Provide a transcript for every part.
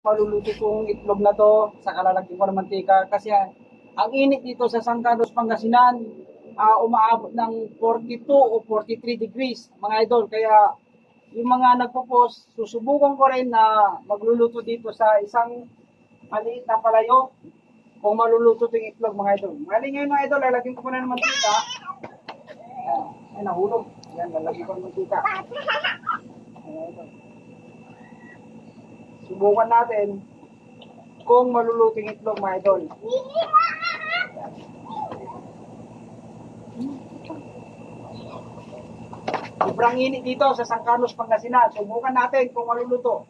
maluluto kong itlog na to sa kalalagyan ko ng mantika kasi ah, ang init dito sa San Carlos, Pangasinan ah, umaabot ng 42 o 43 degrees mga idol kaya yung mga nagpo-post susubukan ko rin na magluluto dito sa isang maliit na palayo kung maluluto itong itlog mga idol. Mali ngayon mga idol, lalagyan ko muna ng mantika. Ayan, ay nahulog. Yan, lalagyan ko ng mantika. Ayan, idol. Subukan natin kung maluluto yung itlog mga idol. Sobrang init dito sa San Carlos, Pangasinan. Subukan natin kung maluluto.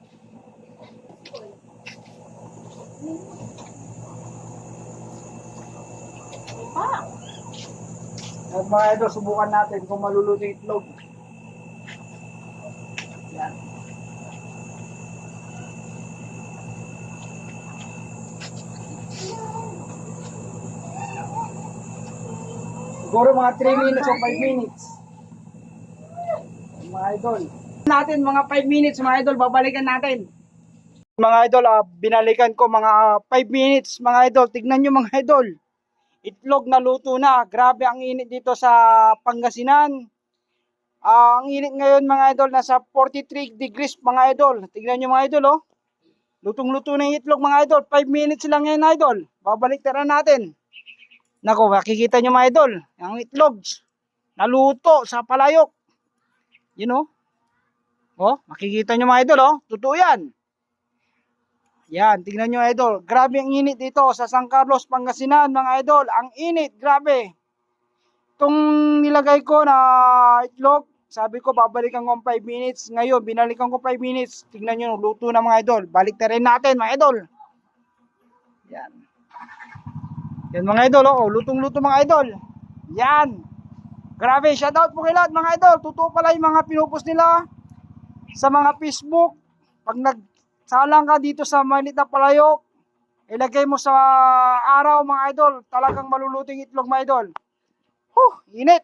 At mga idol, subukan natin kung maluluto yung itlog. Yan. Siguro mga 3 minutes o 5 minutes. Mga idol. Natin mga 5 minutes mga idol, babalikan natin. Mga idol, ah, binalikan ko mga 5 minutes mga idol. Tignan nyo mga idol. Itlog na luto na. Grabe ang init dito sa Pangasinan. Ah, ang init ngayon mga idol, nasa 43 degrees mga idol. Tignan nyo mga idol oh. Lutong-luto na yung itlog mga idol. 5 minutes lang ngayon idol. Babalik tara natin. Nako, makikita nyo mga idol. Ang itlog. Naluto sa palayok. You know? Oh, makikita nyo mga idol oh. Totoo yan. Yan, tignan nyo idol. Grabe ang init dito sa San Carlos, Pangasinan mga idol. Ang init, grabe. Itong nilagay ko na itlog, sabi ko babalikan ko 5 minutes. Ngayon, binalikan ko 5 minutes. Tignan nyo, luto na mga idol. Balik na natin mga idol. Yan. Yan mga idol, oh. lutong-luto mga idol. Yan. Grabe, shoutout po kay lahat mga idol. Totoo pala yung mga pinupos nila sa mga Facebook. Pag nagsalang ka dito sa Manit na Palayok, ilagay mo sa araw mga idol, talagang maluluto yung itlog mga idol. Huh, init.